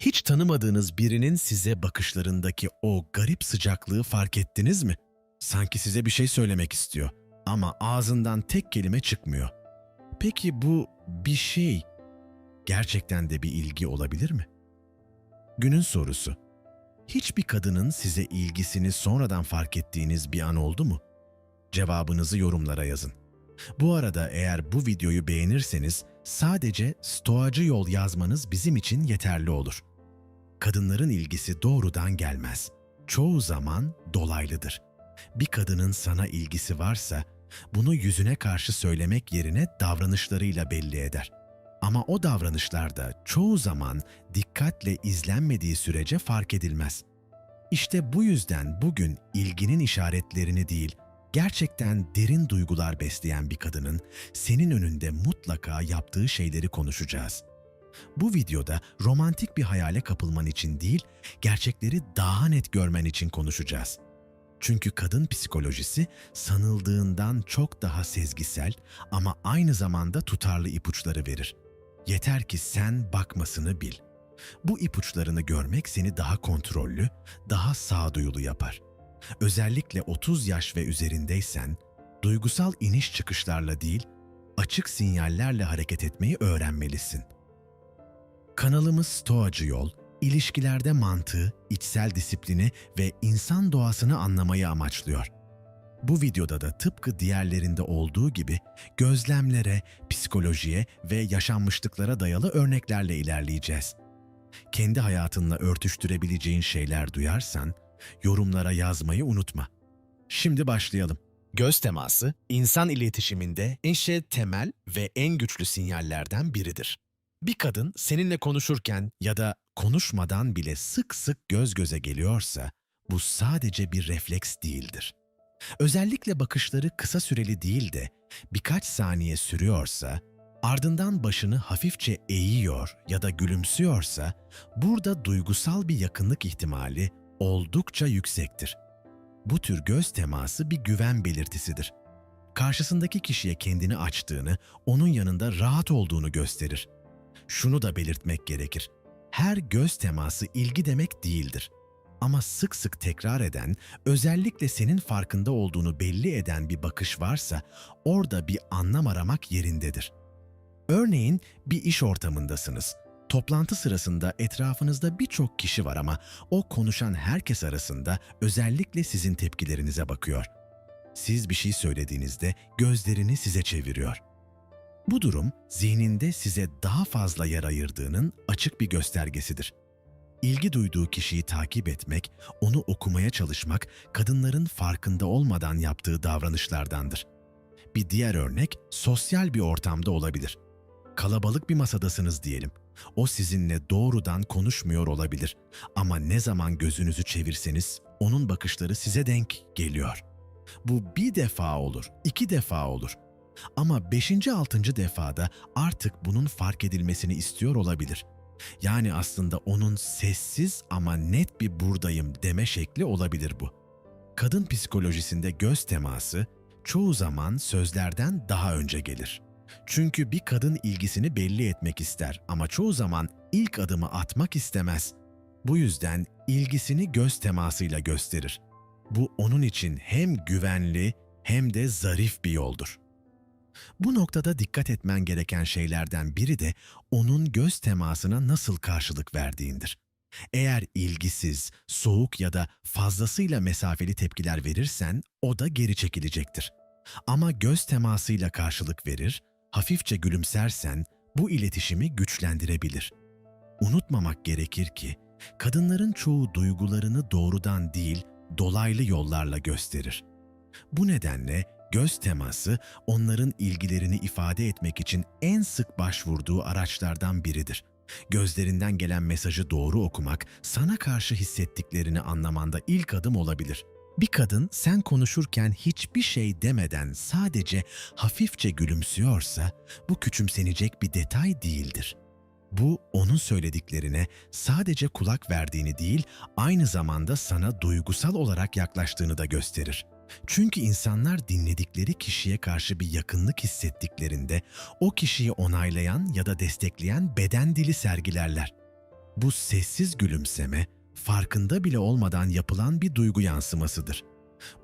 Hiç tanımadığınız birinin size bakışlarındaki o garip sıcaklığı fark ettiniz mi? Sanki size bir şey söylemek istiyor ama ağzından tek kelime çıkmıyor. Peki bu bir şey gerçekten de bir ilgi olabilir mi? Günün sorusu. Hiçbir kadının size ilgisini sonradan fark ettiğiniz bir an oldu mu? Cevabınızı yorumlara yazın. Bu arada eğer bu videoyu beğenirseniz sadece stoacı yol yazmanız bizim için yeterli olur. Kadınların ilgisi doğrudan gelmez. Çoğu zaman dolaylıdır. Bir kadının sana ilgisi varsa bunu yüzüne karşı söylemek yerine davranışlarıyla belli eder. Ama o davranışlarda çoğu zaman dikkatle izlenmediği sürece fark edilmez. İşte bu yüzden bugün ilginin işaretlerini değil, gerçekten derin duygular besleyen bir kadının senin önünde mutlaka yaptığı şeyleri konuşacağız. Bu videoda romantik bir hayale kapılman için değil, gerçekleri daha net görmen için konuşacağız. Çünkü kadın psikolojisi sanıldığından çok daha sezgisel ama aynı zamanda tutarlı ipuçları verir. Yeter ki sen bakmasını bil. Bu ipuçlarını görmek seni daha kontrollü, daha sağduyulu yapar. Özellikle 30 yaş ve üzerindeysen, duygusal iniş çıkışlarla değil, açık sinyallerle hareket etmeyi öğrenmelisin. Kanalımız Stoacı Yol, ilişkilerde mantığı, içsel disiplini ve insan doğasını anlamayı amaçlıyor. Bu videoda da tıpkı diğerlerinde olduğu gibi gözlemlere, psikolojiye ve yaşanmışlıklara dayalı örneklerle ilerleyeceğiz. Kendi hayatınla örtüştürebileceğin şeyler duyarsan yorumlara yazmayı unutma. Şimdi başlayalım. Göz teması, insan iletişiminde en şey temel ve en güçlü sinyallerden biridir. Bir kadın seninle konuşurken ya da konuşmadan bile sık sık göz göze geliyorsa bu sadece bir refleks değildir. Özellikle bakışları kısa süreli değil de birkaç saniye sürüyorsa, ardından başını hafifçe eğiyor ya da gülümsüyorsa burada duygusal bir yakınlık ihtimali oldukça yüksektir. Bu tür göz teması bir güven belirtisidir. Karşısındaki kişiye kendini açtığını, onun yanında rahat olduğunu gösterir. Şunu da belirtmek gerekir. Her göz teması ilgi demek değildir. Ama sık sık tekrar eden, özellikle senin farkında olduğunu belli eden bir bakış varsa orada bir anlam aramak yerindedir. Örneğin bir iş ortamındasınız. Toplantı sırasında etrafınızda birçok kişi var ama o konuşan herkes arasında özellikle sizin tepkilerinize bakıyor. Siz bir şey söylediğinizde gözlerini size çeviriyor. Bu durum zihninde size daha fazla yer ayırdığının açık bir göstergesidir. İlgi duyduğu kişiyi takip etmek, onu okumaya çalışmak kadınların farkında olmadan yaptığı davranışlardandır. Bir diğer örnek sosyal bir ortamda olabilir. Kalabalık bir masadasınız diyelim. O sizinle doğrudan konuşmuyor olabilir ama ne zaman gözünüzü çevirseniz onun bakışları size denk geliyor. Bu bir defa olur, iki defa olur. Ama beşinci, altıncı defada artık bunun fark edilmesini istiyor olabilir. Yani aslında onun sessiz ama net bir buradayım deme şekli olabilir bu. Kadın psikolojisinde göz teması çoğu zaman sözlerden daha önce gelir. Çünkü bir kadın ilgisini belli etmek ister ama çoğu zaman ilk adımı atmak istemez. Bu yüzden ilgisini göz temasıyla gösterir. Bu onun için hem güvenli hem de zarif bir yoldur. Bu noktada dikkat etmen gereken şeylerden biri de onun göz temasına nasıl karşılık verdiğindir. Eğer ilgisiz, soğuk ya da fazlasıyla mesafeli tepkiler verirsen o da geri çekilecektir. Ama göz temasıyla karşılık verir, hafifçe gülümsersen bu iletişimi güçlendirebilir. Unutmamak gerekir ki kadınların çoğu duygularını doğrudan değil, dolaylı yollarla gösterir. Bu nedenle göz teması onların ilgilerini ifade etmek için en sık başvurduğu araçlardan biridir. Gözlerinden gelen mesajı doğru okumak sana karşı hissettiklerini anlamanda ilk adım olabilir. Bir kadın sen konuşurken hiçbir şey demeden sadece hafifçe gülümsüyorsa bu küçümsenecek bir detay değildir. Bu onun söylediklerine sadece kulak verdiğini değil, aynı zamanda sana duygusal olarak yaklaştığını da gösterir. Çünkü insanlar dinledikleri kişiye karşı bir yakınlık hissettiklerinde o kişiyi onaylayan ya da destekleyen beden dili sergilerler. Bu sessiz gülümseme farkında bile olmadan yapılan bir duygu yansımasıdır.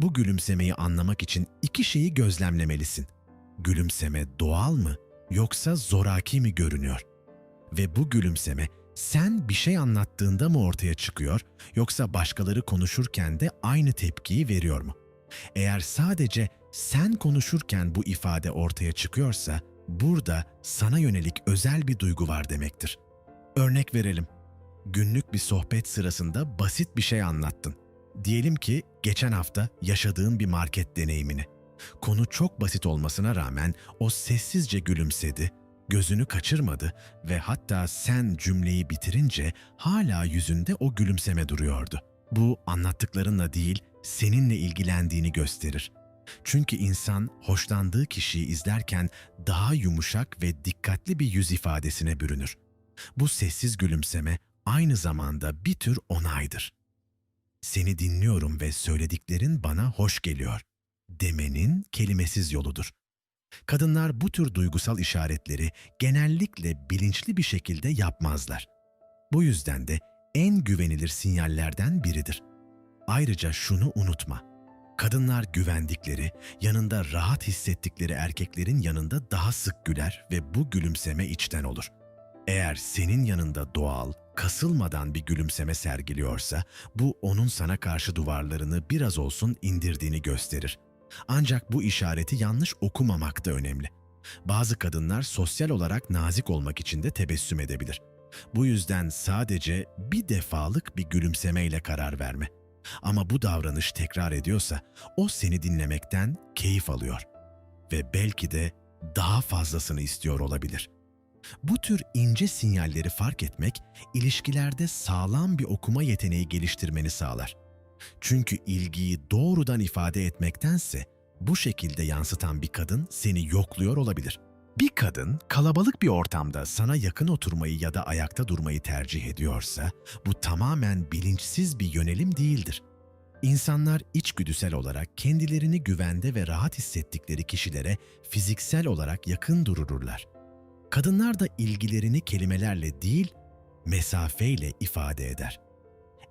Bu gülümsemeyi anlamak için iki şeyi gözlemlemelisin. Gülümseme doğal mı yoksa zoraki mi görünüyor? Ve bu gülümseme sen bir şey anlattığında mı ortaya çıkıyor yoksa başkaları konuşurken de aynı tepkiyi veriyor mu? Eğer sadece sen konuşurken bu ifade ortaya çıkıyorsa burada sana yönelik özel bir duygu var demektir. Örnek verelim. Günlük bir sohbet sırasında basit bir şey anlattın. Diyelim ki geçen hafta yaşadığın bir market deneyimini. Konu çok basit olmasına rağmen o sessizce gülümsedi, gözünü kaçırmadı ve hatta sen cümleyi bitirince hala yüzünde o gülümseme duruyordu. Bu anlattıklarınla değil, seninle ilgilendiğini gösterir. Çünkü insan hoşlandığı kişiyi izlerken daha yumuşak ve dikkatli bir yüz ifadesine bürünür. Bu sessiz gülümseme aynı zamanda bir tür onaydır. Seni dinliyorum ve söylediklerin bana hoş geliyor demenin kelimesiz yoludur. Kadınlar bu tür duygusal işaretleri genellikle bilinçli bir şekilde yapmazlar. Bu yüzden de en güvenilir sinyallerden biridir. Ayrıca şunu unutma. Kadınlar güvendikleri, yanında rahat hissettikleri erkeklerin yanında daha sık güler ve bu gülümseme içten olur. Eğer senin yanında doğal, kasılmadan bir gülümseme sergiliyorsa, bu onun sana karşı duvarlarını biraz olsun indirdiğini gösterir. Ancak bu işareti yanlış okumamak da önemli. Bazı kadınlar sosyal olarak nazik olmak için de tebessüm edebilir. Bu yüzden sadece bir defalık bir gülümsemeyle karar verme. Ama bu davranış tekrar ediyorsa o seni dinlemekten keyif alıyor ve belki de daha fazlasını istiyor olabilir. Bu tür ince sinyalleri fark etmek ilişkilerde sağlam bir okuma yeteneği geliştirmeni sağlar. Çünkü ilgiyi doğrudan ifade etmektense bu şekilde yansıtan bir kadın seni yokluyor olabilir. Bir kadın kalabalık bir ortamda sana yakın oturmayı ya da ayakta durmayı tercih ediyorsa bu tamamen bilinçsiz bir yönelim değildir. İnsanlar içgüdüsel olarak kendilerini güvende ve rahat hissettikleri kişilere fiziksel olarak yakın dururlar. Kadınlar da ilgilerini kelimelerle değil, mesafeyle ifade eder.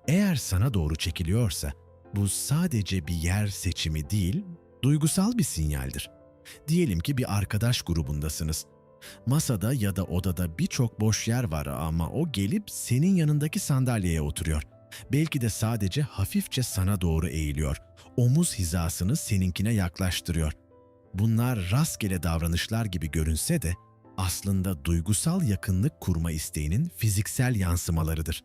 Eğer sana doğru çekiliyorsa bu sadece bir yer seçimi değil, duygusal bir sinyaldir. Diyelim ki bir arkadaş grubundasınız. Masada ya da odada birçok boş yer var ama o gelip senin yanındaki sandalyeye oturuyor. Belki de sadece hafifçe sana doğru eğiliyor. Omuz hizasını seninkine yaklaştırıyor. Bunlar rastgele davranışlar gibi görünse de aslında duygusal yakınlık kurma isteğinin fiziksel yansımalarıdır.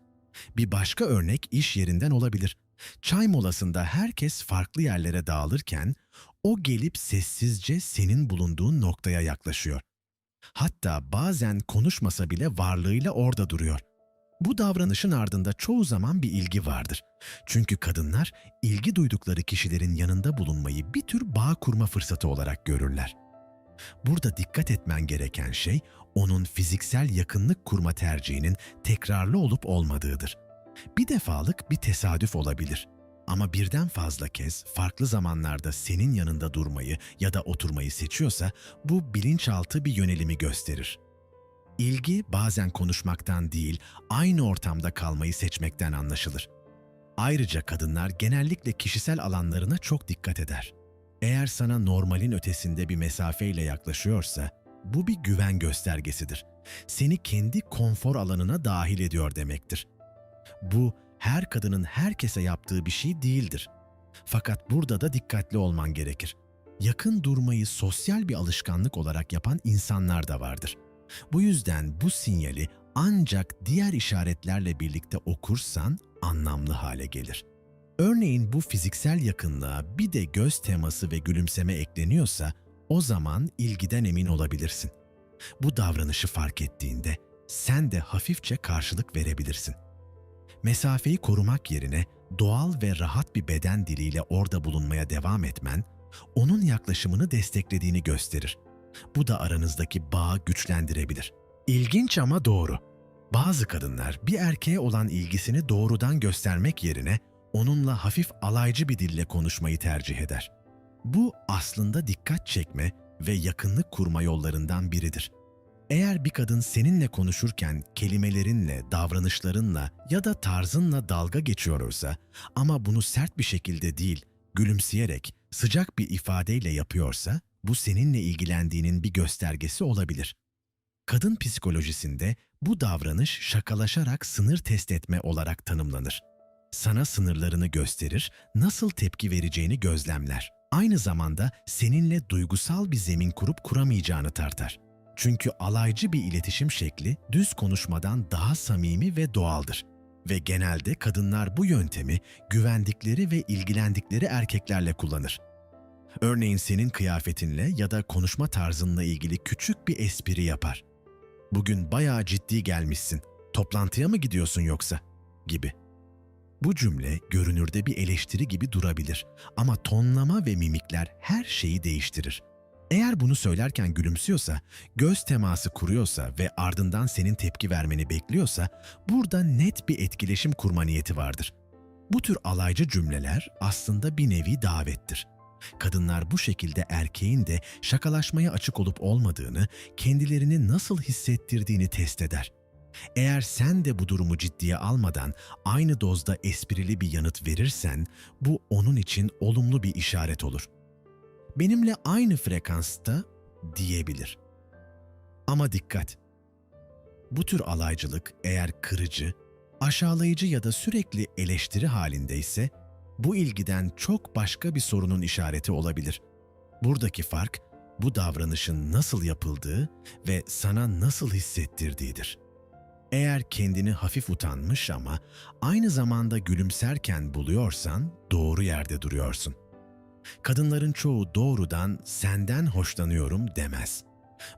Bir başka örnek iş yerinden olabilir. Çay molasında herkes farklı yerlere dağılırken o gelip sessizce senin bulunduğun noktaya yaklaşıyor. Hatta bazen konuşmasa bile varlığıyla orada duruyor. Bu davranışın ardında çoğu zaman bir ilgi vardır. Çünkü kadınlar ilgi duydukları kişilerin yanında bulunmayı bir tür bağ kurma fırsatı olarak görürler. Burada dikkat etmen gereken şey onun fiziksel yakınlık kurma tercihinin tekrarlı olup olmadığıdır. Bir defalık bir tesadüf olabilir ama birden fazla kez farklı zamanlarda senin yanında durmayı ya da oturmayı seçiyorsa bu bilinçaltı bir yönelimi gösterir. İlgi bazen konuşmaktan değil, aynı ortamda kalmayı seçmekten anlaşılır. Ayrıca kadınlar genellikle kişisel alanlarına çok dikkat eder. Eğer sana normalin ötesinde bir mesafeyle yaklaşıyorsa, bu bir güven göstergesidir. Seni kendi konfor alanına dahil ediyor demektir. Bu her kadının herkese yaptığı bir şey değildir. Fakat burada da dikkatli olman gerekir. Yakın durmayı sosyal bir alışkanlık olarak yapan insanlar da vardır. Bu yüzden bu sinyali ancak diğer işaretlerle birlikte okursan anlamlı hale gelir. Örneğin bu fiziksel yakınlığa bir de göz teması ve gülümseme ekleniyorsa o zaman ilgiden emin olabilirsin. Bu davranışı fark ettiğinde sen de hafifçe karşılık verebilirsin. Mesafeyi korumak yerine doğal ve rahat bir beden diliyle orada bulunmaya devam etmen, onun yaklaşımını desteklediğini gösterir. Bu da aranızdaki bağı güçlendirebilir. İlginç ama doğru. Bazı kadınlar bir erkeğe olan ilgisini doğrudan göstermek yerine onunla hafif alaycı bir dille konuşmayı tercih eder. Bu aslında dikkat çekme ve yakınlık kurma yollarından biridir. Eğer bir kadın seninle konuşurken kelimelerinle, davranışlarınla ya da tarzınla dalga geçiyorsa ama bunu sert bir şekilde değil, gülümseyerek, sıcak bir ifadeyle yapıyorsa bu seninle ilgilendiğinin bir göstergesi olabilir. Kadın psikolojisinde bu davranış şakalaşarak sınır test etme olarak tanımlanır. Sana sınırlarını gösterir, nasıl tepki vereceğini gözlemler. Aynı zamanda seninle duygusal bir zemin kurup kuramayacağını tartar. Çünkü alaycı bir iletişim şekli düz konuşmadan daha samimi ve doğaldır. Ve genelde kadınlar bu yöntemi güvendikleri ve ilgilendikleri erkeklerle kullanır. Örneğin senin kıyafetinle ya da konuşma tarzınla ilgili küçük bir espri yapar. Bugün bayağı ciddi gelmişsin. Toplantıya mı gidiyorsun yoksa? gibi. Bu cümle görünürde bir eleştiri gibi durabilir ama tonlama ve mimikler her şeyi değiştirir. Eğer bunu söylerken gülümsüyorsa, göz teması kuruyorsa ve ardından senin tepki vermeni bekliyorsa, burada net bir etkileşim kurma niyeti vardır. Bu tür alaycı cümleler aslında bir nevi davettir. Kadınlar bu şekilde erkeğin de şakalaşmaya açık olup olmadığını, kendilerini nasıl hissettirdiğini test eder. Eğer sen de bu durumu ciddiye almadan aynı dozda esprili bir yanıt verirsen, bu onun için olumlu bir işaret olur. Benimle aynı frekansta diyebilir. Ama dikkat! Bu tür alaycılık eğer kırıcı, aşağılayıcı ya da sürekli eleştiri halindeyse, bu ilgiden çok başka bir sorunun işareti olabilir. Buradaki fark, bu davranışın nasıl yapıldığı ve sana nasıl hissettirdiğidir. Eğer kendini hafif utanmış ama aynı zamanda gülümserken buluyorsan doğru yerde duruyorsun. Kadınların çoğu doğrudan senden hoşlanıyorum demez.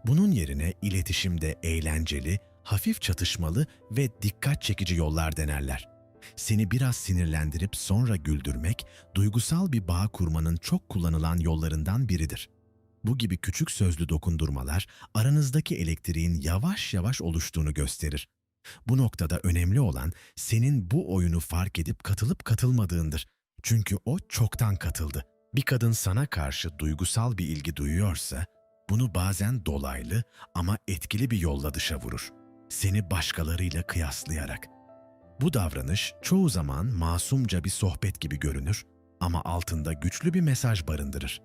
Bunun yerine iletişimde eğlenceli, hafif çatışmalı ve dikkat çekici yollar denerler. Seni biraz sinirlendirip sonra güldürmek, duygusal bir bağ kurmanın çok kullanılan yollarından biridir. Bu gibi küçük sözlü dokundurmalar aranızdaki elektriğin yavaş yavaş oluştuğunu gösterir. Bu noktada önemli olan senin bu oyunu fark edip katılıp katılmadığındır. Çünkü o çoktan katıldı. Bir kadın sana karşı duygusal bir ilgi duyuyorsa, bunu bazen dolaylı ama etkili bir yolla dışa vurur. Seni başkalarıyla kıyaslayarak. Bu davranış çoğu zaman masumca bir sohbet gibi görünür ama altında güçlü bir mesaj barındırır.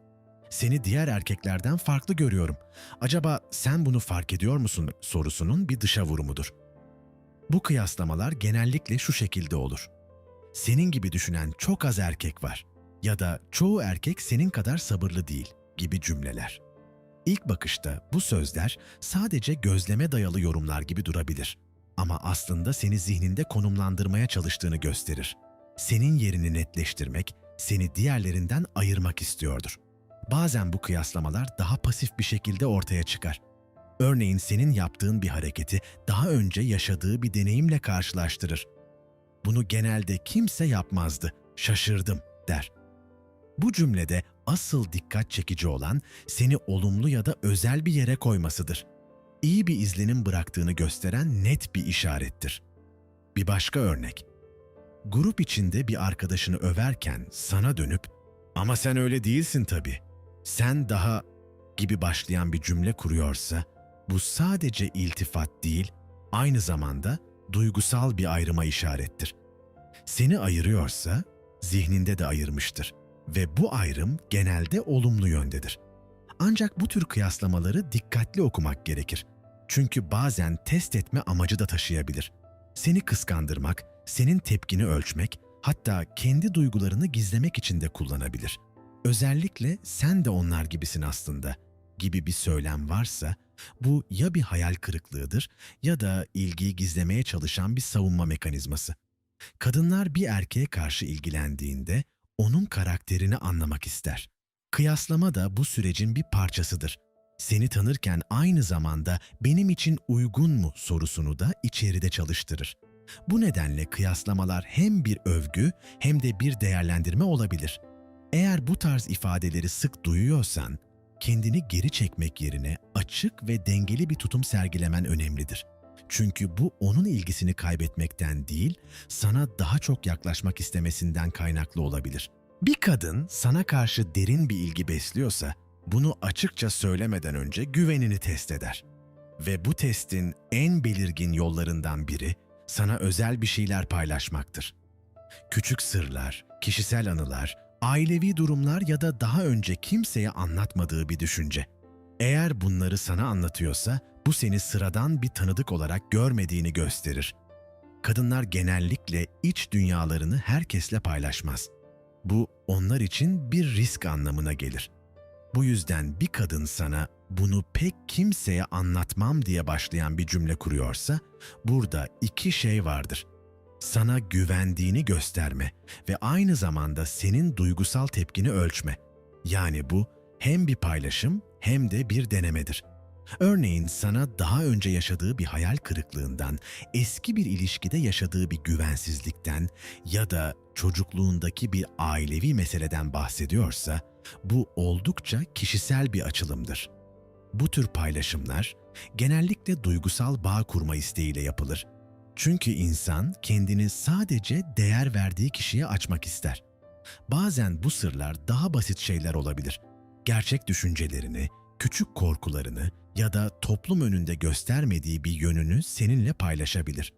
Seni diğer erkeklerden farklı görüyorum. Acaba sen bunu fark ediyor musun sorusunun bir dışa vurumudur. Bu kıyaslamalar genellikle şu şekilde olur. Senin gibi düşünen çok az erkek var ya da çoğu erkek senin kadar sabırlı değil gibi cümleler. İlk bakışta bu sözler sadece gözleme dayalı yorumlar gibi durabilir. Ama aslında seni zihninde konumlandırmaya çalıştığını gösterir. Senin yerini netleştirmek, seni diğerlerinden ayırmak istiyordur. Bazen bu kıyaslamalar daha pasif bir şekilde ortaya çıkar. Örneğin senin yaptığın bir hareketi daha önce yaşadığı bir deneyimle karşılaştırır. Bunu genelde kimse yapmazdı, şaşırdım der. Bu cümlede asıl dikkat çekici olan seni olumlu ya da özel bir yere koymasıdır. İyi bir izlenim bıraktığını gösteren net bir işarettir. Bir başka örnek. Grup içinde bir arkadaşını överken sana dönüp "Ama sen öyle değilsin tabii. Sen daha" gibi başlayan bir cümle kuruyorsa bu sadece iltifat değil, aynı zamanda duygusal bir ayrıma işarettir. Seni ayırıyorsa zihninde de ayırmıştır ve bu ayrım genelde olumlu yöndedir. Ancak bu tür kıyaslamaları dikkatli okumak gerekir. Çünkü bazen test etme amacı da taşıyabilir. Seni kıskandırmak, senin tepkini ölçmek, hatta kendi duygularını gizlemek için de kullanabilir. Özellikle sen de onlar gibisin aslında gibi bir söylem varsa bu ya bir hayal kırıklığıdır ya da ilgiyi gizlemeye çalışan bir savunma mekanizması. Kadınlar bir erkeğe karşı ilgilendiğinde onun karakterini anlamak ister. Kıyaslama da bu sürecin bir parçasıdır. Seni tanırken aynı zamanda benim için uygun mu sorusunu da içeride çalıştırır. Bu nedenle kıyaslamalar hem bir övgü hem de bir değerlendirme olabilir. Eğer bu tarz ifadeleri sık duyuyorsan, kendini geri çekmek yerine açık ve dengeli bir tutum sergilemen önemlidir. Çünkü bu onun ilgisini kaybetmekten değil, sana daha çok yaklaşmak istemesinden kaynaklı olabilir. Bir kadın sana karşı derin bir ilgi besliyorsa, bunu açıkça söylemeden önce güvenini test eder. Ve bu testin en belirgin yollarından biri sana özel bir şeyler paylaşmaktır. Küçük sırlar, kişisel anılar, ailevi durumlar ya da daha önce kimseye anlatmadığı bir düşünce. Eğer bunları sana anlatıyorsa bu seni sıradan bir tanıdık olarak görmediğini gösterir. Kadınlar genellikle iç dünyalarını herkesle paylaşmaz. Bu onlar için bir risk anlamına gelir. Bu yüzden bir kadın sana bunu pek kimseye anlatmam diye başlayan bir cümle kuruyorsa burada iki şey vardır. Sana güvendiğini gösterme ve aynı zamanda senin duygusal tepkini ölçme. Yani bu hem bir paylaşım hem de bir denemedir. Örneğin sana daha önce yaşadığı bir hayal kırıklığından, eski bir ilişkide yaşadığı bir güvensizlikten ya da çocukluğundaki bir ailevi meseleden bahsediyorsa, bu oldukça kişisel bir açılımdır. Bu tür paylaşımlar genellikle duygusal bağ kurma isteğiyle yapılır. Çünkü insan kendini sadece değer verdiği kişiye açmak ister. Bazen bu sırlar daha basit şeyler olabilir. Gerçek düşüncelerini, küçük korkularını ya da toplum önünde göstermediği bir yönünü seninle paylaşabilir.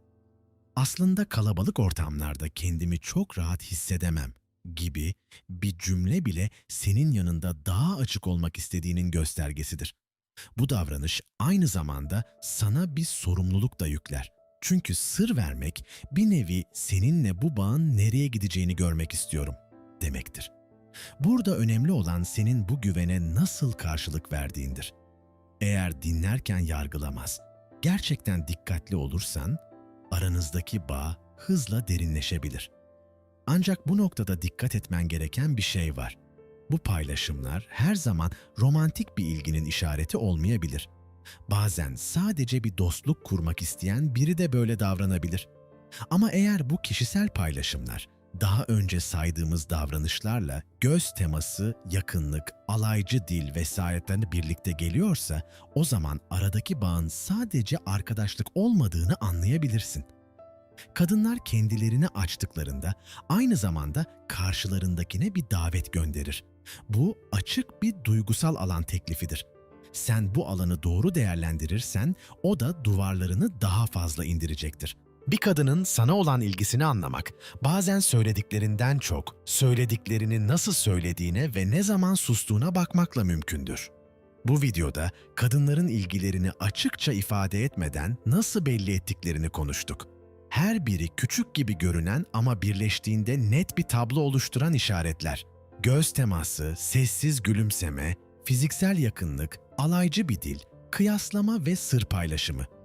Aslında kalabalık ortamlarda kendimi çok rahat hissedemem gibi bir cümle bile senin yanında daha açık olmak istediğinin göstergesidir. Bu davranış aynı zamanda sana bir sorumluluk da yükler. Çünkü sır vermek bir nevi seninle bu bağın nereye gideceğini görmek istiyorum demektir. Burada önemli olan senin bu güvene nasıl karşılık verdiğindir. Eğer dinlerken yargılamaz, gerçekten dikkatli olursan aranızdaki bağ hızla derinleşebilir. Ancak bu noktada dikkat etmen gereken bir şey var. Bu paylaşımlar her zaman romantik bir ilginin işareti olmayabilir. Bazen sadece bir dostluk kurmak isteyen biri de böyle davranabilir. Ama eğer bu kişisel paylaşımlar daha önce saydığımız davranışlarla göz teması, yakınlık, alaycı dil vesairelerle birlikte geliyorsa o zaman aradaki bağın sadece arkadaşlık olmadığını anlayabilirsin. Kadınlar kendilerini açtıklarında aynı zamanda karşılarındakine bir davet gönderir. Bu açık bir duygusal alan teklifidir. Sen bu alanı doğru değerlendirirsen o da duvarlarını daha fazla indirecektir. Bir kadının sana olan ilgisini anlamak, bazen söylediklerinden çok, söylediklerini nasıl söylediğine ve ne zaman sustuğuna bakmakla mümkündür. Bu videoda kadınların ilgilerini açıkça ifade etmeden nasıl belli ettiklerini konuştuk. Her biri küçük gibi görünen ama birleştiğinde net bir tablo oluşturan işaretler. Göz teması, sessiz gülümseme, fiziksel yakınlık, alaycı bir dil, kıyaslama ve sır paylaşımı.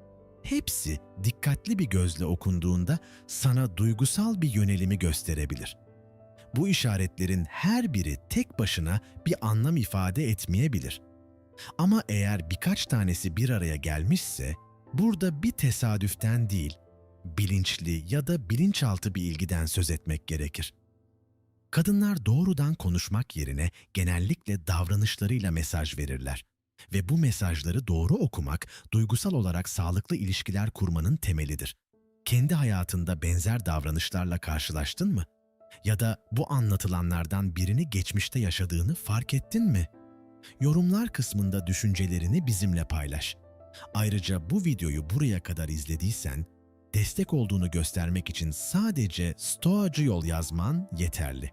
Hepsi dikkatli bir gözle okunduğunda sana duygusal bir yönelimi gösterebilir. Bu işaretlerin her biri tek başına bir anlam ifade etmeyebilir. Ama eğer birkaç tanesi bir araya gelmişse, burada bir tesadüften değil, bilinçli ya da bilinçaltı bir ilgiden söz etmek gerekir. Kadınlar doğrudan konuşmak yerine genellikle davranışlarıyla mesaj verirler ve bu mesajları doğru okumak duygusal olarak sağlıklı ilişkiler kurmanın temelidir. Kendi hayatında benzer davranışlarla karşılaştın mı? Ya da bu anlatılanlardan birini geçmişte yaşadığını fark ettin mi? Yorumlar kısmında düşüncelerini bizimle paylaş. Ayrıca bu videoyu buraya kadar izlediysen, destek olduğunu göstermek için sadece Stoacı yol yazman yeterli.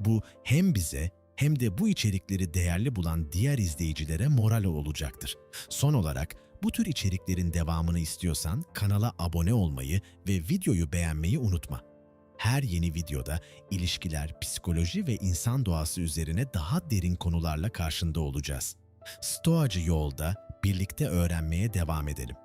Bu hem bize hem de bu içerikleri değerli bulan diğer izleyicilere moral olacaktır. Son olarak bu tür içeriklerin devamını istiyorsan kanala abone olmayı ve videoyu beğenmeyi unutma. Her yeni videoda ilişkiler, psikoloji ve insan doğası üzerine daha derin konularla karşında olacağız. Stoacı yolda birlikte öğrenmeye devam edelim.